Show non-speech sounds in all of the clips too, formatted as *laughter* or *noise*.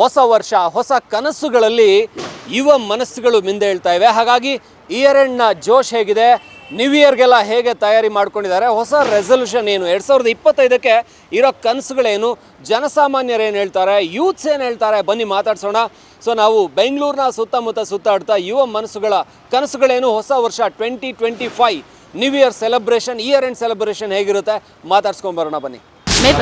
ಹೊಸ ವರ್ಷ, ಹೊಸ ಕನಸುಗಳಲ್ಲಿ ಯುವ ಮನಸ್ಸುಗಳು ಮುಂದೆ ಹೇಳ್ತಾ ಇವೆ. ಹಾಗಾಗಿ ಇಯರ್ ಎಂಡ್ನ ಜೋಶ್ ಹೇಗಿದೆ ನ್ಯೂ ಇಯರ್ಗೆಲ್ಲ ಹೇಗೆ ತಯಾರಿ ಮಾಡ್ಕೊಂಡಿದ್ದಾರೆ, ಹೊಸ ರೆಸಲ್ಯೂಷನ್ ಏನು? ಎರಡು ಸಾವಿರದ ಇಪ್ಪತ್ತೈದಕ್ಕೆ ಇರೋ ಕನಸುಗಳೇನು? ಜನಸಾಮಾನ್ಯರು ಏನು ಹೇಳ್ತಾರೆ ಯೂತ್ಸ್ ಏನು ಹೇಳ್ತಾರೆ? ಬನ್ನಿ ಮಾತಾಡ್ಸೋಣ. ಸೊ ನಾವು ಬೆಂಗಳೂರಿನ ಸುತ್ತಮುತ್ತ ಸುತ್ತಾಡ್ತಾ ಯುವ ಮನಸ್ಸುಗಳ ಕನಸುಗಳೇನು? ಹೊಸ ವರ್ಷ twenty twenty five new year celebration year end celebration ಹೇಗಿರುತ್ತೆ ಮಾತಾಡ್ಸ್ಕೊಂಬರೋಣ ಬನ್ನಿ.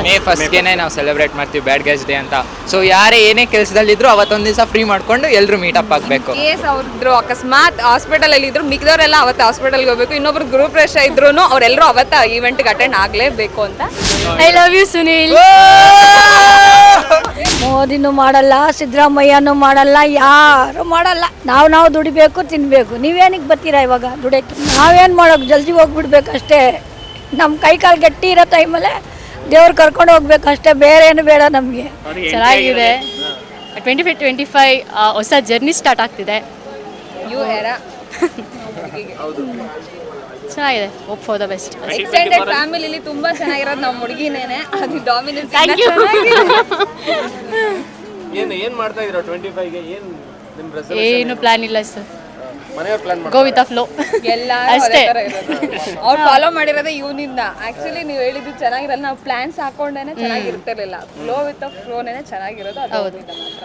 ಮೇ ಫಸ್ಟ್ಗೆ ನಾವು ಸೆಲೆಬ್ರೇಟ್ ಮಾಡ್ತೀವಿ ಬ್ಯಾಡ್ ಗೈಸ್ ಡೇ ಅಂತ. ಸೊ ಯಾರೇ ಏನೇ ಕೆಲಸದಲ್ಲಿದ್ರು ಅವತ್ತೊಂದು ದಿವಸ ಫ್ರೀ ಮಾಡ್ಕೊಂಡು ಎಲ್ಲರೂ ಮೀಟಪ್ ಆಗಬೇಕು. ಕೇಸ್ ಅವ್ರಿದ್ರು ಅಕಸ್ಮಾತ್ ಹಾಸ್ಪಿಟಲ್ ಅಲ್ಲಿ ಇದ್ರು ಮಿಕ್ದವರೆಲ್ಲ ಅವತ್ತು ಹಾಸ್ಪಿಟಲ್ಗೆ ಹೋಗ್ಬೇಕು. ಇನ್ನೊಬ್ರು ಗ್ರೂಪ್ ರೇಷ ಇದ್ರು ಅವರೆಲ್ಲರೂ ಅವತ್ತ ಈವೆಂಟ್ಗೆ ಅಟೆಂಡ್ ಆಗಲೇಬೇಕು ಅಂತ. ಐ ಲವ್ ಯು ಸುನೀಲ್ ಮೋದಿನೂ ಮಾಡಲ್ಲ ಸಿದ್ದರಾಮಯ್ಯನೂ ಮಾಡಲ್ಲ ಯಾರು ಮಾಡಲ್ಲ. ನಾವು ನಾವು ದುಡಿಬೇಕು ತಿನ್ಬೇಕು. ನೀವೇನಿಗೆ ಬರ್ತೀರಾ ಇವಾಗ ದುಡಿಯಕ್ಕೆ? ನಾವೇನು ಮಾಡೋಕೆ? ಜಲ್ದಿ ಹೋಗ್ಬಿಡ್ಬೇಕಷ್ಟೇ. ನಮ್ಮ ಕೈ ಕಾಲು ಗಟ್ಟಿ ಇರೋ ಟೈಮಲ್ಲೇ ದೇವ್ರು ಕರ್ಕೊಂಡು ಹೋಗ್ಬೇಕು ಅಷ್ಟೇ ಬೇರೆ ಏನು ಬೇಡ ನಮಗೆ. ಚೆನ್ನಾಗಿದೆ. ಟ್ವೆಂಟಿ ಫೈವ್ ಟ್ವೆಂಟಿ ಫೈವ್ ಹೊಸ ಜರ್ನಿ ಸ್ಟಾರ್ಟ್ ಆಗ್ತಿದೆ. ಯು ಹೇರ ಚೆನ್ನಾಗಿದೆ. Hope for the best extended ಫ್ಯಾಮಿಲಿಲಿ ತುಂಬಾ ಚೆನ್ನಾಗಿರೋದು ನಮ್ಮ ಹುಡುಗಿನೇನೆ. ಅದು ಡಾಮಿನೆನ್ಸ್. ಏನು ಏನು ಮಾಡ್ತಾ ಇದ್ದೀರಾ ಟ್ವೆಂಟಿ ಫೈವ್ಗೆ? ಏನು ನಿಮ್ಮ ಏನು ಪ್ಲಾನ್ ಇಲ್ಲ ಸರ್ ಮನೆಯವ್ರ ಪ್ಲಾನ್ ಗೋ ವಿತ್ ಫ್ಲೋ ಎಲ್ಲಾರು ಅಷ್ಟೇ. ಅವ್ರು ಫಾಲೋ ಮಾಡಿರೋದೇ ಇವನಿಂದ. ಆಕ್ಚುಲಿ ನೀವು ಹೇಳಿದ್ದು ಚೆನ್ನಾಗಿರಲ್ಲ ನಾವು ಪ್ಲಾನ್ಸ್ ಹಾಕೊಂಡೇನೆ ಚೆನ್ನಾಗಿರ್ತಿರ್ಲಿಲ್ಲ. ಫ್ಲೋ ವಿತ್ ಫ್ಲೋನೇನೆ ಚೆನ್ನಾಗಿರೋದು ಅದು ಅವ್ನಿಂದ ಮಾತ್ರ.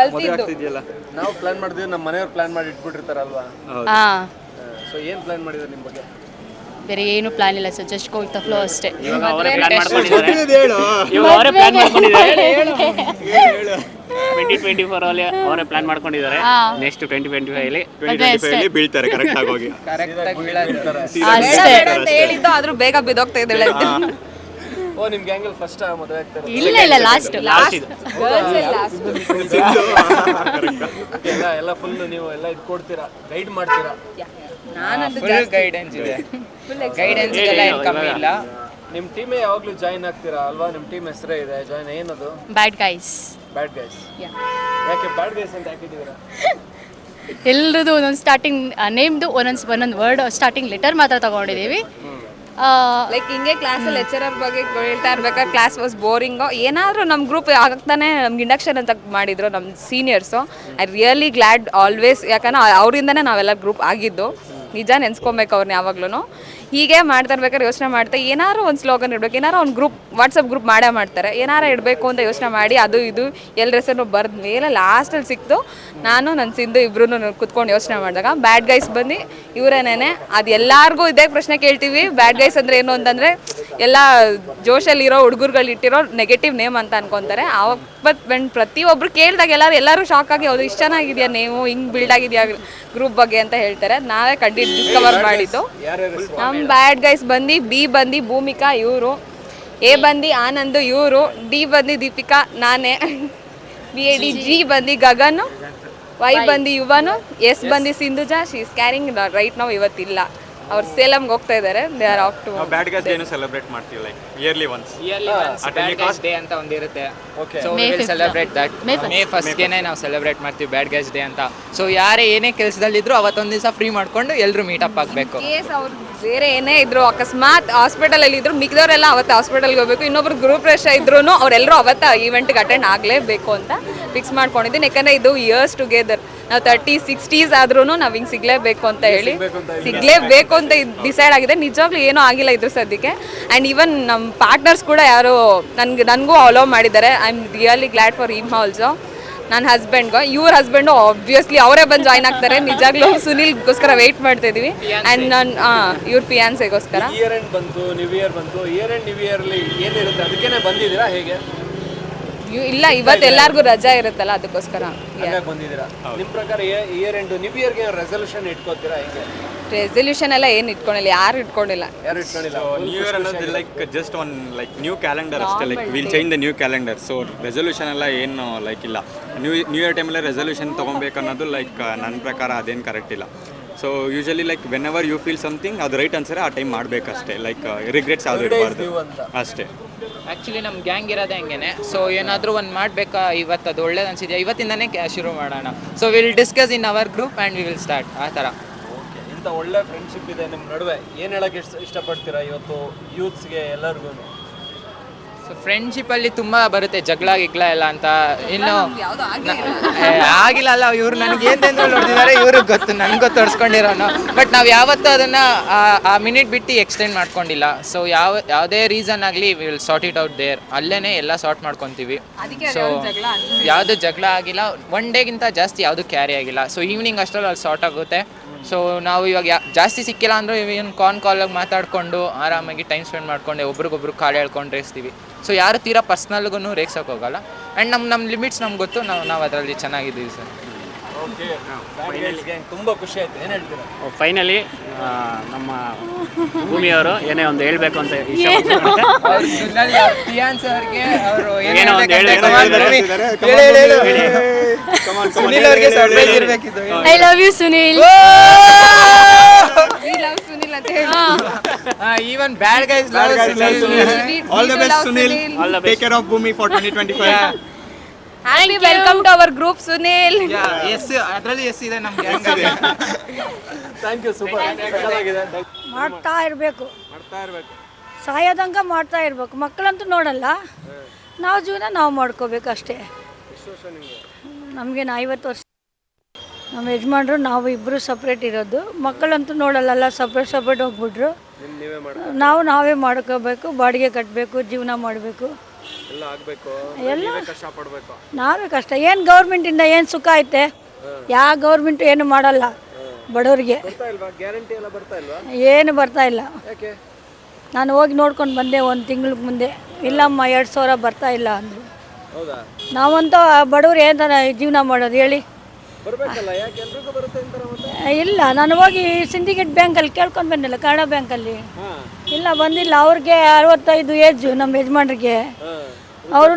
ಕಲ್ತಿದ್ದು. ನಾವು ಪ್ಲಾನ್ ಮಾಡಿದ್ವಿ ನಮ್ಮ ಮನೆಯವ್ರು ಪ್ಲಾನ್ ಮಾಡಿ ಇಟ್ಬಿಟ್ಟಿರ್ತಾರಲ್ವಾ? ಹಾಂ. ಸೊ ಏನ್ ಪ್ಲಾನ್ ಮಾಡಿದ್ರು ನಿಮ್ಮ ಬಗ್ಗೆ? ಬೇರೆ ಏನು ಪ್ಲಾನ್ ಇಲ್ಲ sir just go with flow ಅಷ್ಟೇ ಅವರೇ ಪ್ಲಾನ್ ಮಾಡ್ಕೊಂಡಿದ್ದಾರೆ. ಟ್ವೆಂಟಿ ಟ್ವೆಂಟಿ ಫೋರ್ ಅಲ್ಲಿ ಅವರೇ ಪ್ಲಾನ್ ಮಾಡ್ಕೊಂಡಿದ್ದಾರೆ. ನೆಕ್ಸ್ಟ್ ಟ್ವೆಂಟಿ ಟ್ವೆಂಟಿ ಫೈವ್ ಅಲ್ಲಿ ಬೀಳ್ತಾರೆ ಕರೆಕ್ಟ್ ಆಗಿ ಅಷ್ಟೇ. ಹೇಳಿದ್ದು ಆದ್ರೂ ಬೇಗ ಬಿದ್ದೋಗ್ತಾ ಇದ್ದಾಳೆ ಓ ನಿಮ್ಮ ಗ್ಯಾಂಗಲ್ಲಿ ಫಸ್ಟ್ ಮದುವೆ ಆಗ್ತಾರೆ ಇಲ್ಲ ಇಲ್ಲ ಲಾಸ್ಟ್ ಲಾಸ್ಟ್ *laughs* ಎಲ್ಲ ಎಲ್ಲ ಫುಲ್ ನೀವು ಎಲ್ಲ ಇದು ಕೊಡ್ತೀರಾ ಗೈಡ್ ಮಾಡ್ತೀರಾ ನಾನಂತೂ ಫುಲ್ ಗೈಡೆನ್ಸ್ ಇದೆ. ಗೈಡೆನ್ಸ್ಗೆಲ್ಲ ಏನು ಕಮ್ಮಿ ಇಲ್ಲ. ನಿಮ್ಮ ಟೀಮೇ ಯಾವಾಗಲೂ ಜಾಯಿನ್ ಆಗ್ತೀರಾ ಅಲ್ವಾ? ನಿಮ್ಮ ಟೀಮ್ ಹೆಸರೇ ಇದೆ. ಜಾಯಿನ್ ಏನದು? ಬ್ಯಾಡ್ ಗೈಸ್ ಬ್ಯಾಡ್ ಗೈಸ್ ಯಾಕೆ ಬ್ಯಾಡ್ ಗೈಸ್ ಅಂತ ಹಾಕಿದ್ದೀರಾ? *laughs* ಎಲ್ರದ್ದು ಒಂದೊಂದು ಸ್ಟಾರ್ಟಿಂಗ್ ನೇಮ್ದು ಒಂದೊಂದು ಒಂದೊಂದು ವರ್ಡ್ ಸ್ಟಾರ್ಟಿಂಗ್ ಲೆಟರ್ ಮಾತ್ರ ತಗೊಂಡಿದ್ದೀವಿ ಲೈಕ್ ಹಿಂಗೆ ಕ್ಲಾಸಲ್ಲಿ ಲೆಕ್ಚರರ್ ಬಗ್ಗೆ ಹೇಳ್ತಾ ಇರ್ಬೇಕಾದ್ರೆ ಕ್ಲಾಸ್ ವಾಸ್ ಬೋರಿಂಗು ಏನಾದರೂ ನಮ್ಮ ಗ್ರೂಪ್ ಆಗ್ತಾನೆ ನಮ್ಗೆ ಇಂಡಕ್ಷನ್ ಅಂತ ಮಾಡಿದ್ರು ನಮ್ಮ seniors I really glad always ಯಾಕಂದ್ರೆ ಅವರಿಂದನೇ ನಾವೆಲ್ಲ ಗ್ರೂಪ್ ಆಗಿದ್ದು. ನಿಜ ನೆನ್ಸ್ಕೊಬೇಕು ಅವ್ರನ್ನ ಯಾವಾಗ್ಲೂ ಹೀಗೆ ಮಾಡ್ತಾ ಇರ್ಬೇಕಾದ್ರೆ ಯೋಚನೆ ಮಾಡ್ತಾ ಏನಾರು ಒಂದು ಸ್ಲೋಗನ್ ಇಡ್ಬೇಕು ಏನಾರು ಒಂದು ಗ್ರೂಪ್ ವಾಟ್ಸಪ್ ಗ್ರೂಪ್ ಮಾಡೇ ಮಾಡ್ತಾರೆ. ಏನಾರು ಇಡಬೇಕು ಅಂತ ಯೋಚನೆ ಮಾಡಿ ಅದು ಇದು ಎಲ್ಲರ ಹೆಸರು ಬರೆದ ಮೇಲೆ ಲಾಸ್ಟಲ್ಲಿ ಸಿಕ್ತು ನಾನು ನನ್ನ ಸಿಂಧು ಇಬ್ರು ಕುತ್ಕೊಂಡು ಯೋಚನೆ ಮಾಡಿದಾಗ ಬ್ಯಾಡ್ ಗೈಸ್ ಬಂದು ಇವರೇನೇನೆ, ಅದು ಎಲ್ಲಾರ್ಗೂ ಇದೇ ಪ್ರಶ್ನೆ ಕೇಳ್ತೀವಿ. ಬ್ಯಾಡ್ ಗೈಸ್ ಅಂದರೆ ಏನು ಅಂತಂದ್ರೆ ಎಲ್ಲ ಜೋಶಲ್ಲಿರೋ ಹುಡುಗರುಗಳು ಇಟ್ಟಿರೋ ನೆಗೆಟಿವ್ ನೇಮ್ ಅಂತ ಅನ್ಕೊಂತಾರೆ. ಅವತ್ತು ಬಂದು ಪ್ರತಿಯೊಬ್ರು ಕೇಳಿದಾಗ ಎಲ್ಲರೂ ಎಲ್ಲರೂ ಶಾಕ್ ಆಗಿ ಹೌದು ಇಷ್ಟು ಚೆನ್ನಾಗಿದೆಯಾ ನೇಮು ಹಿಂಗೆ ಬಿಲ್ಡ್ ಆಗಿದೆಯಾ ಗ್ರೂಪ್ ಬಗ್ಗೆ ಅಂತ ಹೇಳ್ತಾರೆ. ನಾವೇ ಕಂಡಿ ಡಿಸ್ಕವರ್ ಮಾಡಿದ್ದು. ನಮ್ಮ ಬ್ಯಾಡ್ ಗೈಸ್ ಬಂದು ಬಿ ಬಂದು ಭೂಮಿಕಾ ಇವರು. ಎ ಬಂದು ಆನಂದ್ ಇವರು. ಡಿ ಬಂದು ದೀಪಿಕಾ ನಾನೇ. ಬಿ ಎ ಡಿ ಜಿ ಬಂದು ಗಗನು. ವೈ ಬಂದು ಯುವನು. ಎಸ್ ಬಂದು Sindhuja. She is caring right ನಾವು ಇವತ್ತಿಲ್ಲ. ಅವ್ರು ಸೇಲಮ್ಗೆ ಹೋಗ್ತಾ ಇದ್ದಾರೆ they are off to bad bad day ಏನು ಸೆಲೆಬ್ರೇಟ್ ಮಾಡ್ತೀವಿ like yearly once yearly bad guys day ಅಂತ ಒಂದಿರುತ್ತೆ so we will 5th. Celebrate that May first ಗೆನೆ ನಾವು ಸೆಲೆಬ್ರೇಟ್ ಮಾಡ್ತೀವಿ ಬ್ಯಾಡ್ ಗೈಸ್ ಡೇ ಅಂತ. ಸೊ ಯಾರೇ ಏನೇ ಕೆಲಸದಲ್ಲಿದ್ರು ಅವತ್ತೊಂದು ದಿವಸ ಫ್ರೀ ಮಾಡ್ಕೊಂಡು ಎಲ್ಲರೂ ಮೀಟ್ ಅಪ್ ಆಗಬೇಕು. ಕೇಸ್ ಅವ್ರು ಬೇರೆ ಏನೇ ಇದ್ರು ಅಕಸ್ಮಾತ್ ಹಾಸ್ಪಿಟಲ್ ಅಲ್ಲಿ ಇದ್ರು ಮಿಕ್ದವರೆಲ್ಲ ಅವತ್ತು ಹಾಸ್ಪಿಟಲ್ಗೆ ಹೋಗ್ಬೇಕು. ಇನ್ನೊಬ್ರು ಗ್ರೂಪ್ ರಶ್ ಇದ್ರು ಅವರೆಲ್ಲರೂ ಅವತ್ತ ಈವೆಂಟ್ಗೆ ಅಟೆಂಡ್ ಆಗಲೇಬೇಕು ಅಂತ ಫಿಕ್ಸ್ ಮಾಡ್ಕೊಂಡಿದ್ದೀನಿ. ಯಾಕಂದ್ರೆ ಇದು ಇಯರ್ಸ್ ಟುಗೆದರ್ ನಾವು ತರ್ಟಿ ಸಿಕ್ಸ್ಟೀಸ್ ಆದ್ರೂ ನಾವು ಹಿಂಗೆ ಸಿಗ್ಲೇಬೇಕು ಅಂತ ಹೇಳಿ. ಸಿಗ್ಲೇಬೇಕು ಅಂತ ಡಿಸೈಡ್ ಆಗಿದೆ. ನಿಜವಾಗ್ಲೂ ಏನೂ ಆಗಿಲ್ಲ ಇದ್ರ ಸದ್ಯಕ್ಕೆ. ಆ್ಯಂಡ್ ಈವನ್ ನಮ್ಮ ಪಾರ್ಟ್ನರ್ಸ್ ಕೂಡ ಯಾರು ನನ್ಗೆ ನನಗೂ ಅಲೋ ಮಾಡಿದ್ದಾರೆ. I am really glad for him also ನನ್ನ ಹಸ್ಬೆಂಡ್ಗೂ ಇವ್ರ ಹಸ್ಬೆಂಡು ಆಬ್ವಿಯಸ್ಲಿ ಅವರೇ ಬಂದು ಜಾಯ್ನ್ ಆಗ್ತಾರೆ. ನಿಜಾಗ್ಲೂ ಸುನಿಲ್ಗೋಸ್ಕರ ವೆಯ್ಟ್ ಮಾಡ್ತಾ ಇದೀವಿ ಆ್ಯಂಡ್ ನಾನು ಇವ್ರ ಪಿಯಾನ್ಸೆಗೋಸ್ಕರ ಇಯರ್ ಎಂಡ್ ಬಂತು ನ್ಯೂ ಇಯರ್ ಬಂತು. ಇಯರ್ ಎಂಡ್ ನ್ಯೂ ಇಯರ್ಲಿ ಏನಿರುತ್ತೆ? ಅದಕ್ಕೇನೆ ಬಂದಿದ್ದೀರಾ ಹೇಗೆ? ಇಲ್ಲ ಇವತ್ತು ಎಲ್ಲರಿಗೂ ರಜಾ ಇರುತ್ತಲ್ಲ ಅದಕ್ಕೋಸ್ಕರ. ಹಂಗಾಗಿ ಬಂದಿದ್ದೀರಾ? ನಿಮ್ಮ ಪ್ರಕಾರ ಇಯರ್ ಎಂಡ್ ನ್ಯೂ ಇಯರ್ಗೆ ರೆಸಲ್ಯೂಷನ್ ಇಟ್ಕೋತೀರಾ ಹೇಗೆ? ರೆಸಲ್ಯೂಷನ್ ಎಲ್ಲ ಏನು ಇಟ್ಕೊಂಡಿಲ್ಲ ಯಾರು ಇಟ್ಕೊಂಡಿಲ್ಲ. ಯಾರು ಇಟ್ಕೊಂಡಿಲ್ಲ? ನ್ಯೂ ಇಯರ್ ಅನ್ನೋದು like just one like new calendar ಅಷ್ಟೇ like will change the new calendar so resolution ಎಲ್ಲ ಏನು ಲೈಕ್ ಇಲ್ಲ. ನ್ಯೂ ನ್ಯೂ ಇಯರ್ ಟೈಮಲ್ಲಿ ರೆಸಲ್ಯೂಷನ್ ತೊಗೊಬೇಕು ಅನ್ನೋದು ಲೈಕ್ ನನ್ನ ಪ್ರಕಾರ ಅದೇನು ಕರೆಕ್ಟ್ ಇಲ್ಲ. So usually like whenever you feel something ಅದು ರೈಟ್ ಅನ್ಸರೆ ಆ ಟೈಮ್ ಮಾಡಬೇಕಷ್ಟೇ. ಲೈಕ್ ರಿಗ್ರೆಟ್ಸ್ ಯಾವುದು ಇರಬಾರ್ದು. ಅಷ್ಟೇ. ಆ್ಯಕ್ಚುಲಿ ನಮ್ಮ ಗ್ಯಾಂಗ್ ಇರೋದೇ ಹಂಗೇನೆ. ಸೊ ಏನಾದರೂ ಒಂದು ಮಾಡಬೇಕಾ? ಇವತ್ತು ಅದು ಒಳ್ಳೇದು ಅನಿಸಿದೆಯಾ? ಇವತ್ತಿಂದನೇ ಕ್ಯಾ- ಶುರು ಮಾಡೋಣ. So will discuss in our group and we will start ಆ ಥರ. ಇಂಥ ಒಳ್ಳೆ ಫ್ರೆಂಡ್ಶಿಪ್ ಇದೆ ನಿಮ್ಮ ನಡುವೆ. ಏನು ಹೇಳೋಕ್ಕೆ ಇಷ್ಟ ಇಷ್ಟಪಡ್ತೀರಾ ಇವತ್ತು ಯೂತ್ಸ್ಗೆ ಎಲ್ಲರಿಗೂ ಸೊ ಫ್ರೆಂಡ್ಶಿಪ್ಪಲ್ಲಿ ತುಂಬ ಬರುತ್ತೆ ಜಗಳ ಗಿಗ್ಲ ಎಲ್ಲ ಅಂತ. ಇನ್ನು ಏ, ಆಗಿಲ್ಲ ಅಲ್ಲ ಇವ್ರು ನನಗೆ ಏನು ನೋಡ್ತಿದ್ದಾರೆ ಇವ್ರಿಗೆ ಗೊತ್ತು ನನಗೆ ಗೊತ್ತು ತೋರಿಸ್ಕೊಂಡಿರೋನು ಬಟ್ ನಾವು ಯಾವತ್ತೂ ಅದನ್ನು ಆ ಮಿನಿಟ್ ಬಿಟ್ಟು ಎಕ್ಸ್ಟೆಂಡ್ ಮಾಡ್ಕೊಂಡಿಲ್ಲ. ಸೊ ಯಾವ ಯಾವುದೇ ರೀಸನ್ ಆಗಲಿ will sort it out there ಅಲ್ಲೇ ಎಲ್ಲ ಸಾರ್ಟ್ ಮಾಡ್ಕೊತೀವಿ. ಸೊ ಯಾವುದು ಜಗಳ ಆಗಿಲ್ಲ. ಒನ್ ಡೇಗಿಂತ ಜಾಸ್ತಿ ಯಾವುದು ಕ್ಯಾರಿ ಆಗಿಲ್ಲ. ಸೊ ಈವ್ನಿಂಗ್ ಅಷ್ಟರಲ್ಲಿ ಅಲ್ಲಿ ಸಾರ್ಟ್ ಆಗುತ್ತೆ. ಸೊ ನಾವು ಇವಾಗ ಯಾ- ಜಾಸ್ತಿ ಸಿಕ್ಕಿಲ್ಲ ಅಂದ್ರೆ ಏನು ಕಾನ್ ಕಾಲಾಗಿ ಮಾತಾಡಿಕೊಂಡು ಆರಾಮಾಗಿ ಟೈಮ್ ಸ್ಪೆಂಡ್ ಮಾಡ್ಕೊಂಡು ಒಬ್ರಿಗೊಬ್ರು ಕಾಲು ಹೇಳ್ಕೊಂಡು ರೇಗಿಸ್ತೀವಿ ಸೊ ಯಾರು ತೀರಾ ಪರ್ಸ್ನಲ್ಗೂ ರೇಗ್ಸೋಕೆ ಹೋಗಲ್ಲ. ಆ್ಯಂಡ್ ನಮ್ಮ ನಮ್ಮ ಲಿಮಿಟ್ಸ್ ನಮ್ಗೆ ಗೊತ್ತು. ನಾವು ನಾವು ಅದರಲ್ಲಿ ಚೆನ್ನಾಗಿದ್ದೀವಿ ಸರ್. ತುಂಬಾ ಖುಷಿ ಆಯ್ತು. ಏನ್ ಹೇಳ್ತೀರಾ? ಫೈನಲಿ ನಮ್ಮ ಭೂಮಿಯವರು ಏನೇ ಒಂದು ಹೇಳ್ಬೇಕು ಅಂತ ಅವ್ರ ಫಿಯಾನ್ಸ್ ಅವ್ರಿಗೆ ಅವರು ಏನೋ ಒಂದು ಹೇಳ್ಬೇಕು ಸುನಿಲ್ ಅವ್ರಿಗೆ surprise ಇರಬೇಕಿತ್ತು. I love you Sunil Sunil ಅಂತ ಹೇಳಿ. Even bad guys love all the best Sunil. All the best. Take care of Bhoomi for twenty twenty five happy welcome to our group Sunil yes ಅದರಲ್ಲಿ S ಇದೆ ನಮ್ಗೆ. Thank you super ಮಾಡ್ತಾ ಇರಬೇಕು. ಸಾಯೋದಂಗ ಮಾಡ್ತಾ ಇರಬೇಕು. ಮಕ್ಕಳಂತೂ ನೋಡಲ್ಲ. ನಾವು ಜೀವನ ನಾವು ಮಾಡ್ಕೋಬೇಕು ಅಷ್ಟೇ. ನಮಗೇನು ಐವತ್ತು ವರ್ಷ. ನಮ್ಮ ಯಜಮಾನ್ರು ನಾವು ಇಬ್ಬರು ಸಪ್ರೇಟ್ ಇರೋದು. ಮಕ್ಕಳಂತೂ ನೋಡಲ್ಲ ಸಪ್ರೇಟ್ ಸಪ್ರೇಟ್ ಹೋಗ್ಬಿಟ್ರು. ನಾವು ನಾವೇ ಮಾಡ್ಕೋಬೇಕು ಬಾಡಿಗೆ ಕಟ್ಟಬೇಕು ಜೀವನ ಮಾಡಬೇಕು. ಎಲ್ಲ ನಾವೇ ಕಷ್ಟ ಏನು ಗೌರ್ಮೆಂಟಿಂದ ಏನು ಸುಖ ಐತೆ? ಯಾವ ಗೌರ್ಮೆಂಟ್ ಏನು ಮಾಡಲ್ಲ ಬಡವರಿಗೆ. ಏನು ಬರ್ತಾ ಇಲ್ಲ. ನಾನು ಹೋಗಿ ನೋಡ್ಕೊಂಡು ಬಂದೆ ಒಂದು ತಿಂಗಳ ಮುಂದೆ. ಇಲ್ಲಮ್ಮ ಎರಡು ಸಾವಿರ ಬರ್ತಾ ಇಲ್ಲ ಅಂದರು. ನಾವಂತೂ ಬಡವ್ರು ಏನು ಜೀವನ ಮಾಡೋದು ಹೇಳಿ. ಇಲ್ಲ ನಾನು ಹೋಗಿ ಸಿಂಡಿಕೇಟ್ ಬ್ಯಾಂಕಲ್ಲಿ ಕೇಳ್ಕೊಂಡು ಬಂದಿಲ್ಲ ಕನ್ನಡ ಬ್ಯಾಂಕಲ್ಲಿ ಇಲ್ಲ ಬಂದಿಲ್ಲ ಅವ್ರಿಗೆ ಅರವತ್ತೈದು ಏಜು ನಮ್ಮ ಯಜಮಾನ್ರಿಗೆ. ಅವರು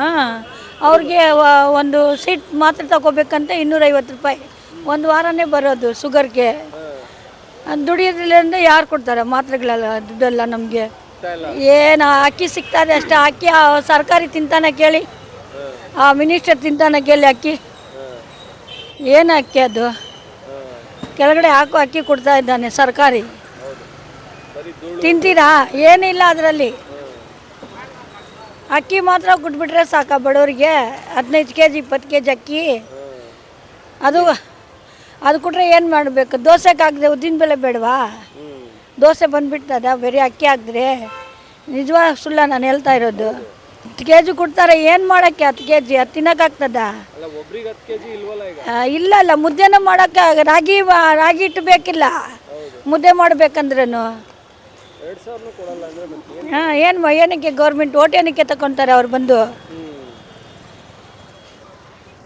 ಹಾಂ. ಅವ್ರಿಗೆ ಒಂದು ಸೀಟ್ ಮಾತ್ರ ತಗೋಬೇಕಂತ ಇನ್ನೂರೈವತ್ತು ರೂಪಾಯಿ. ಒಂದು ವಾರನೇ ಬರೋದು ಶುಗರ್ಗೆ ದುಡಿಯೋದ್ರಿಂದ ಯಾರು ಕೊಡ್ತಾರೆ ಮಾತ್ರೆಗಳೆಲ್ಲ ದುಡ್ಡೆಲ್ಲ ನಮಗೆ? ಏನು ಅಕ್ಕಿ ಸಿಗ್ತದೆ ಅಷ್ಟೇ ಅಕ್ಕಿ ಆ ಸರ್ಕಾರಿ ತಿಂತಾನೆ ಕೇಳಿ. ಆ ಮಿನಿಸ್ಟರ್ ತಿಂತಾನೆ ಕೇಳಿ ಅಕ್ಕಿ. ಏನು ಅಕ್ಕಿ ಅದು? ಕೆಳಗಡೆ ಹಾಕು ಅಕ್ಕಿ ಕೊಡ್ತಾ ಇದ್ದಾನೆ ಸರ್ಕಾರಿ. ತಿಂತೀರಾ? ಏನಿಲ್ಲ ಅದರಲ್ಲಿ. ಅಕ್ಕಿ ಮಾತ್ರ ಕೊಟ್ಬಿಟ್ರೆ ಸಾಕ ಬಡವರಿಗೆ. ಹದಿನೈದು ಕೆ ಜಿ ಇಪ್ಪತ್ತು ಕೆ ಜಿ ಅಕ್ಕಿ. ಅದು ಅದು ಕೊಟ್ಟರೆ ಏನು ಮಾಡಬೇಕು? ದೋಸೆಗೆ ಹಾಕಿದೆ ಉದ್ದಿನ ಬೆಲೆ ಬೇಡವಾ? ದೋಸೆ ಬಂದುಬಿಡ್ತದ ಬರೀ ಅಕ್ಕಿ ಹಾಕಿದ್ರೆ. ನಿಜವಾಗ ಸುಳ್ಳ ನಾನು ಹೇಳ್ತಾ ಇರೋದು. ಹತ್ತು ಕೆ ಜಿ ಕೊಡ್ತಾರೆ ಏನು ಮಾಡೋಕ್ಕೆ ಹತ್ತು ಕೆ ಜಿ ಅದು ತಿನ್ನೋಕ್ಕಾಗ್ತದ ಇಲ್ಲ ಅಲ್ಲ ಮುದ್ದೆನೂ ಮಾಡೋಕ್ಕೆ ರಾಗಿ ರಾಗಿ ಹಿಟ್ಟು ಬೇಕಿಲ್ಲ ಮುದ್ದೆ ಮಾಡ್ಬೇಕಂದ್ರೂ ಹಾಂ ಏನು ಏನಕ್ಕೆ ಗೌರ್ಮೆಂಟ್ ಓಟ್ ಏನಕ್ಕೆ ತಗೊತಾರೆ ಅವ್ರು ಬಂದು?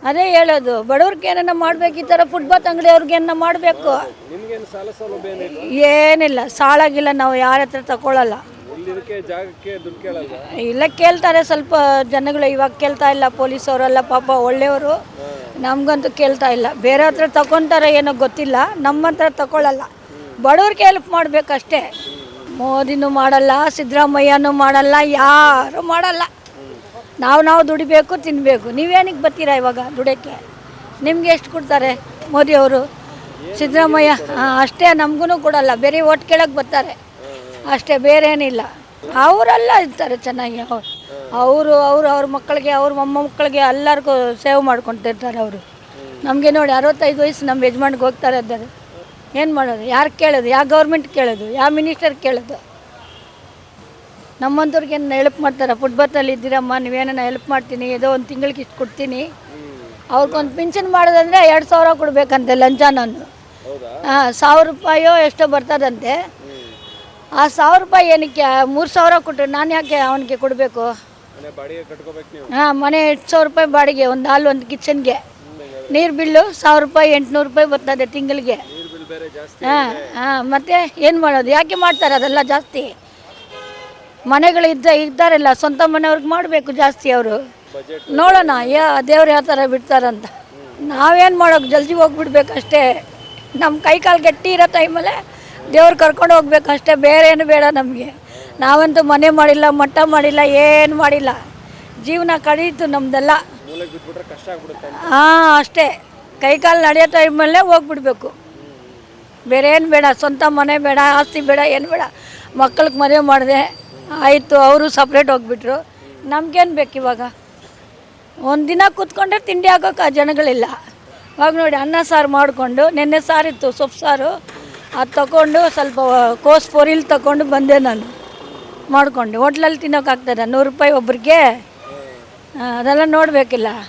ಅದೇ ಹೇಳೋದು ಬಡವ್ರಿಗೆ ಏನನ್ನ ಮಾಡ್ಬೇಕು ಈ ಥರ ಫುಟ್ಬಾತ್ ಅಂಗಡಿ ಅವ್ರಿಗೆ ಏನನ್ನ ಮಾಡಬೇಕು. ಏನಿಲ್ಲ? ಸಾಲಾಗಿಲ್ಲ ನಾವು ಯಾರ ಹತ್ರ ತಗೊಳ್ಳಲ್ಲ ಇಲ್ಲ ಕೇಳ್ತಾರೆ. ಸ್ವಲ್ಪ ಜನಗಳು ಇವಾಗ ಕೇಳ್ತಾ ಇಲ್ಲ. ಪೊಲೀಸ್ ಅವರೆಲ್ಲ ಪಾಪ ಒಳ್ಳೆಯವರು. ನಮಗಂತೂ ಕೇಳ್ತಾ ಇಲ್ಲ. ಬೇರೆ ಹತ್ರ ತಗೊತಾರೆ ಏನೋ ಗೊತ್ತಿಲ್ಲ. ನಮ್ಮ ಹತ್ರ ತಗೊಳ್ಳಲ್ಲ ಬಡವ್ರಿಗೆ ಹೆಲ್ಪ್ ಮಾಡಬೇಕಷ್ಟೇ. ಮೋದಿನೂ ಮಾಡಲ್ಲ, ಸಿದ್ದರಾಮಯ್ಯನೂ ಮಾಡಲ್ಲ, ಯಾರು ಮಾಡಲ್ಲ. ನಾವು ನಾವು ದುಡಿಬೇಕು ತಿನ್ನಬೇಕು ನೀವೇನಕ್ಕೆ ಬರ್ತೀರಾ ಇವಾಗ ದುಡಿಯೋಕ್ಕೆ ನಿಮ್ಗೆ ಎಷ್ಟು ಕೊಡ್ತಾರೆ ಮೋದಿಯವರು? ಸಿದ್ದರಾಮಯ್ಯ, ಹಾಂ, ಅಷ್ಟೇ ನಮಗೂ ಕೊಡಲ್ಲ. ಬೇರೆ ಓಟ್ ಕೇಳಕ್ಕೆ ಬರ್ತಾರೆ. ಅಷ್ಟೇ ಬೇರೆ ಏನಿಲ್ಲ ಅವರೆಲ್ಲ ಇರ್ತಾರೆ ಚೆನ್ನಾಗಿ ಅವ್ರು. ಅವರು ಅವರು ಅವ್ರ ಮಕ್ಕಳಿಗೆ ಅವ್ರ ಮೊಮ್ಮಕ್ಕಳಿಗೆ ಎಲ್ಲರಿಗೂ ಸೇವ್ ಮಾಡ್ಕೊತಿರ್ತಾರೆ ಅವರು. ನಮಗೆ ನೋಡಿ ಅರವತ್ತೈದು ವಯಸ್ಸು ನಮ್ಮ ಯಜಮಾನ್ಗೆ ಹೋಗ್ತಾರೆ ಇದ್ದಾರೆ ಏನು ಮಾಡೋದು? ಯಾರು ಕೇಳೋದು? ಯಾವ ಗೌರ್ಮೆಂಟ್ ಕೇಳೋದು? ಯಾವ ಮಿನಿಸ್ಟರ್ ಕೇಳೋದು? ನಮ್ಮಂಥವ್ರಿಗೆ ಏನು ಹೆಲ್ಪ್ ಮಾಡ್ತಾರೆ? ಫುಟ್ಬಾತಲ್ಲಿ ಇದ್ದೀರಮ್ಮ ನೀವೇನ ಹೆಲ್ಪ್ ಮಾಡ್ತೀನಿ ಏದೋ ಒಂದು ತಿಂಗಳಿಗೆ ಇಷ್ಟು ಕೊಡ್ತೀನಿ. ಅವ್ರಿಗೊಂದು ಪಿಂಚನ್ ಮಾಡೋದಂದರೆ ಎರಡು ಸಾವಿರ ಕೊಡಬೇಕಂತೆ ಲಂಚ ನಾನು. ಹಾಂ ಸಾವಿರ ರೂಪಾಯೋ ಎಷ್ಟೋ ಬರ್ತದಂತೆ. ಆ ಸಾವಿರ ರೂಪಾಯಿ ಏನಕ್ಕೆ ಮೂರು ಸಾವಿರ ಕೊಟ್ಟರು ನಾನು ಯಾಕೆ ಅವನಿಗೆ ಕೊಡಬೇಕು? ಹಾಂ ಮನೆ ಎಂಟು ಸಾವಿರ ರೂಪಾಯಿ ಬಾಡಿಗೆ ಒಂದು ಹಾಲು ಒಂದು ಕಿಚನ್ಗೆ. ನೀರು ಬಿಲ್ಲು ಸಾವಿರ ರೂಪಾಯಿ ಎಂಟುನೂರು ರೂಪಾಯಿ ಬರ್ತದೆ ತಿಂಗಳಿಗೆ. ಹಾಂ ಹಾಂ ಮತ್ತೆ ಏನು ಮಾಡೋದು? ಯಾಕೆ ಮಾಡ್ತಾರೆ ಅದೆಲ್ಲ ಜಾಸ್ತಿ? ಮನೆಗಳು ಇದ್ದ ಇದ್ದಾರಲ್ಲ ಸ್ವಂತ ಮನೆಯವ್ರಿಗೆ ಮಾಡಬೇಕು ಜಾಸ್ತಿ ಅವರು. ನೋಡೋಣ ಯಾ ದೇವ್ರು ಯಾವ ಥರ ಬಿಡ್ತಾರಂತ ನಾವೇನು ಮಾಡೋಕೆ ಜಲ್ದಿ ಹೋಗ್ಬಿಡ್ಬೇಕಷ್ಟೇ. ನಮ್ಮ ಕೈ ಕಾಲು ಗಟ್ಟಿ ಇರೋ ಟೈಮಲ್ಲೇ ದೇವ್ರು ಕರ್ಕೊಂಡು ಹೋಗ್ಬೇಕು. ಅಷ್ಟೇ ಬೇರೆ ಏನು ಬೇಡ ನಮಗೆ. ನಾವಂತೂ ಮನೆ ಮಾಡಿಲ್ಲ ಮಟ್ಟ ಮಾಡಿಲ್ಲ, ಏನು ಮಾಡಿಲ್ಲ. ಜೀವನ ಕಳೀತು ನಮ್ಮದೆಲ್ಲ ಹಾಂ, ಅಷ್ಟೇ. ಕೈ ಕಾಲು ನಡೆಯೋ ಟೈಮಲ್ಲೇ ಹೋಗ್ಬಿಡ್ಬೇಕು. ಬೇರೆ ಏನು ಬೇಡ, ಸ್ವಂತ ಮನೆ ಬೇಡ, ಆಸ್ತಿ ಬೇಡ, ಏನು ಬೇಡ. ಮಕ್ಕಳಿಗೆ ಮದುವೆ ಮಾಡಿದೆ, ಆಯಿತು, ಅವರು ಸಪ್ರೇಟ್ ಹೋಗ್ಬಿಟ್ರು. ನಮ್ಗೇನು ಬೇಕು ಇವಾಗ? ಒಂದು ದಿನ ಕೂತ್ಕೊಂಡ್ರೆ ತಿಂಡಿ ಹಾಕೋಕೆ ಆ ಜನಗಳಿಲ್ಲ. ಇವಾಗ ನೋಡಿ, ಅನ್ನ ಸಾರು ಮಾಡಿಕೊಂಡು, ನೆನ್ನೆ ಸಾರಿತ್ತು ಸೊಪ್ಪು ಸಾರು. ಅದು ತಗೊಂಡು ಸ್ವಲ್ಪ ಕೋಸ್ ಪೊರಿಲ್ ತಗೊಂಡು ಬಂದೆ ನಾನು. ಮಾಡಿಕೊಂಡು. ಹೋಟ್ಲಲ್ಲಿ ತಿನ್ನೋಕ್ಕಾಗ್ತದೆ ನೂರು ರೂಪಾಯಿ ಒಬ್ರಿಗೆ. ಅದೆಲ್ಲ ನೋಡಬೇಕಿಲ್ಲ.